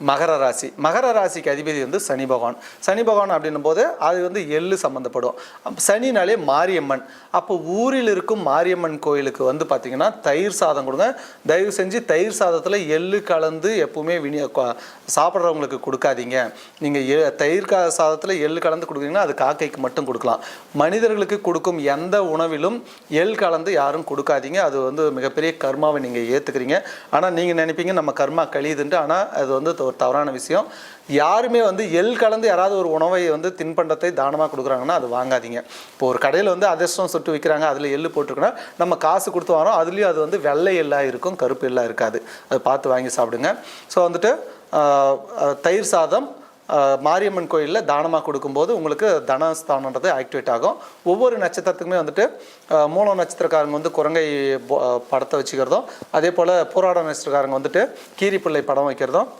மகர ராசி. மகர ராசிக்கு அதிபதி வந்து சனி பகவான். சனி பகவான் அப்படின்னும் போது அது வந்து எள்ளு சம்மந்தப்படும் சனினாலே மாரியம்மன். அப்போ ஊரில் இருக்கும் மாரியம்மன் கோயிலுக்கு வந்து பார்த்திங்கன்னா தயிர் சாதம் கொடுங்க. தயவு செஞ்சு தயிர் சாதத்தில் எள்ளு கலந்து எப்பவுமே வினிய கொ- சாப்பிட்றவங்களுக்கு கொடுக்காதீங்க. நீங்கள் எ தயிர் கா சாதத்தில் எள்ளு கலந்து கொடுக்குறீங்கன்னா அது காக்கைக்கு மட்டும் கொடுக்கலாம். மனிதர்களுக்கு கொடுக்கும் எந்த உணவிலும் எள் கலந்து யாரும் கொடுக்காதீங்க. அது வந்து மிகப்பெரிய கர்மாவை நீங்கள் ஏற்றுக்கிறீங்க ஆனால் நீங்கள் நினைப்பீங்க நம்ம கர்மா கழியுதுன்ட்டு. ஆனால் அது வந்து ஒரு தவறான விஷயம். யாருமே வந்து எள் கலந்து யாராவது ஒரு உணவை வந்து தின்பண்டத்தை தானமாக கொடுக்குறாங்கன்னா அது வாங்காதீங்க. இப்போ ஒரு கடையில் வந்து அதிர்ஷ்டம் சுட்டு விற்கிறாங்க அதில் எள்ளு போட்டிருக்குன்னா நம்ம காசு கொடுத்து வாங்குறோம் அதுலேயும் அது வந்து வெள்ளை எள்ளாக இருக்கும் கருப்பு எல்லாம் இருக்காது. அதை பார்த்து வாங்கி சாப்பிடுங்க. ஸோ வந்துட்டு தயிர் சாதம் மாரியம்மன் கோயிலில் தானமாக கொடுக்கும்போது உங்களுக்கு தனஸ்தானன்றது ஆக்டிவேட் ஆகும். ஒவ்வொரு நட்சத்திரத்துக்குமே வந்துட்டு மூலம் நட்சத்திரக்காரங்க வந்து குரங்கை படத்தை வச்சுக்கிறதும் அதே போல் போராட நட்சத்திரக்காரங்க வந்துட்டு கீரிப்பிள்ளை படம் வைக்கிறதும்